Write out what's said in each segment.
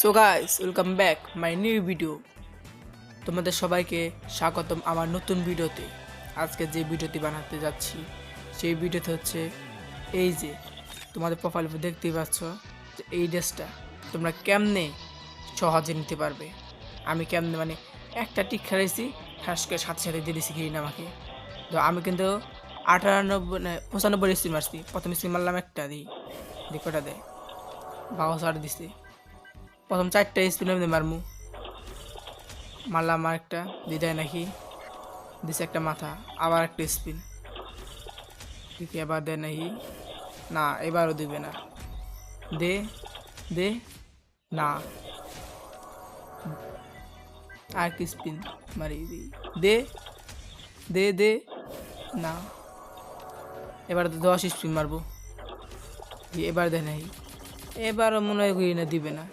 So guys welcome back my new video তোমাদের সবাইকে স্বাগতম আমার নতুন ভিডিওতে আজকে যে ভিডিওটি বানাতে যাচ্ছি, সেই ভিডিওতে হচ্ছে এই যে, তোমাদের প্রোফাইল দেখতেই পাচ্ছ যে এই ড্রেসটা তোমরা কেমনে সহজে নিতে পারবে। আমি কেমনে মানে একটা টিক খেলাইছি ঠাস করে সাথে সাথে দিয়ে দিছি কিনে আমাকে। তো আমি কিন্তু আটানব্বই পঁচানব্বই স্পিন মারছি। প্রথমে স্পিন মারলাম একটা দিই দিয়ে কটা দেয়। বাবা সার দিছি। প্রথম চারটা স্পিন আমি মারমু। মারলাম আর একটা দিদায় নাকি দিছে একটা মাথা, আবার একটা স্পিন। দিকে আবার দেয় নাকি, না, এবারও দিবে না। দে দে, না। আর কি স্পিন মারি দি দে দে দে, না। এবার তো দশ স্পিন মারবো। এবার দেয় নাকি, এবারও মনে হয় না, দিবে না।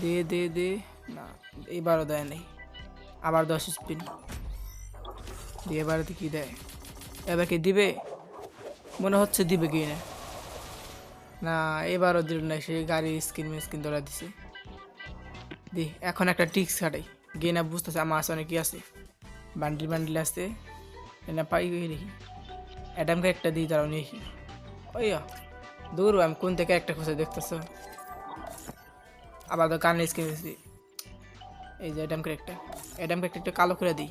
দে দে দে। না, এবারও দেয় নেই। আবার দশ স্পিন দিয়ে এবার কি দেয়? এবার কি দিবে? মনে হচ্ছে দিবে কি না? না, এবারও দিল না, সে গাড়ি স্কিন মিস্কিন ধরা দিছে। দি, এখন একটা টিক্স কাটাই গিয়ে না বুঝতেছে, আমার আসনে কি আছে। বান্ডিল বান্ডিল আছে। না, পাই গিয়ে দেখি। অ্যাডামকে একটা দিই, তারাও নিয়ে ওই দূর, আমি কোন থেকে একটা খুঁজে দেখতেছো? আবার তো কানে স্ক্রিন দিছি এই যে অ্যাডাম ক্রেকটা অ্যাডাম ক্রেকটা একটু কালো করে দিই।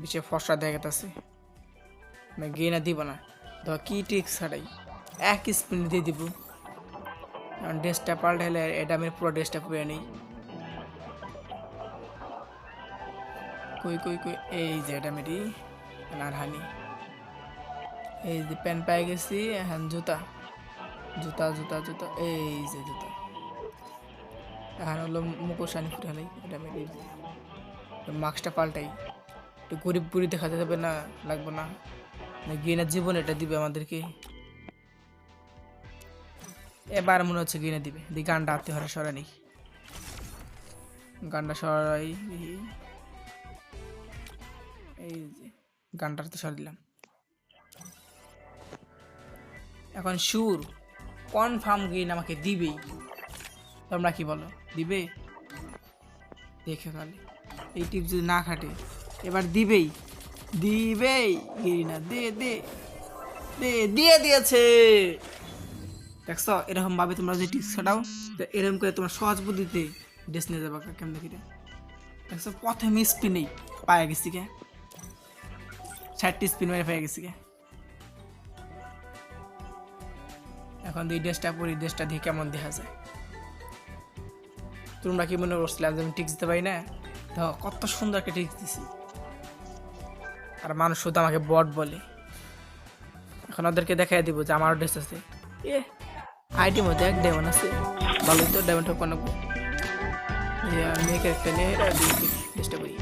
বিশে ফসা দেখা গেছে আমি গিয়ে না দিব না। ধর কি টিক্স ছাড়াই এক স্পিন দিয়ে দিব। কারণ ড্রেসটা পাল্টে হলে অ্যাডামের পুরো ড্রেসটা পুড়ে নেই। কই কই কই, এই যে অ্যাডামেরই আর হানি। এই যে প্যান্ট পাই গেছি, এখন জুতা। জুতা জুতা জুতা। এই যে জুতা। এখন হলো মুখোশানি ফুটালাই এটা মেরে মাস্কটা পাল্টাই। একটু গরিব বুড়ি দেখাতে যাবে না, লাগবে না। না জীবন এটা দিবে আমাদেরকে। এবার মনে হচ্ছে গিয়ে দিবে। দি গানটা আত্মে হরা সরা নেই। গানটা সরাই এই যে গানটা তো সরা দিলাম। এখন সুর কনফার্ম গেইন আমাকে দিবেই। তোমরা কি বলো? দিবে? দেখে তাহলে এই টিপ যদি না খাটে, এবার দিবেই। দিবেই। গেরিনা, দে দে। দে, দিয়ে দিয়েছে। দেখছ? এরকম ভাবে তোমরা যদি টিপস খাটাও, তো এরকম করে তোমরা সহজ বুদ্ধিতে ড্রেস নিয়ে যাবা কেমন দেখি দেখছ? প্রথমে স্পিনেই পায়ে গেছি কে? ষাটটি স্পিন মেরে পেয়ে গেছি কে? এখন এই ড্রেসটা পরি, ড্রেসটা দিয়ে কেমন দেখা যায়। তোমরা কি মনে করছিলাম যে আমি টিক্স দিতে পারি না? তো কত সুন্দর একটা টিক্স দিছি। আর মানুষ শুধু আমাকে বট বলে। এখন ওদেরকে দেখাই দিব যে আমারও ড্রেস আছে। এ আইটি মধ্যে এক ডায়মন্ড আছে। ভালোই তো ডায়মন্ড হোক কোনো মেয়েকে একটা নিয়ে ড্রেসটা করি।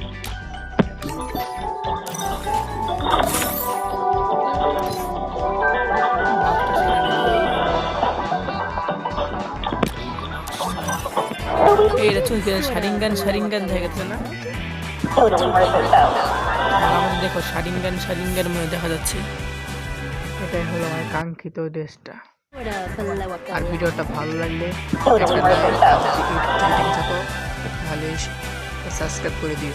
এইটা চলছে সারিঙ্গান সারিঙ্গান হয়ে গেছে না? আমাদের দেখো সারিঙ্গান সারিঙ্গান মনে দেখা যাচ্ছে। এটাই হলো আমার কাঙ্ক্ষিত ড্রেসটা। আর ভিডিওটা ভালো লাগলে একটা থাকো তাহলে সাবস্ক্রাইব করে দিও।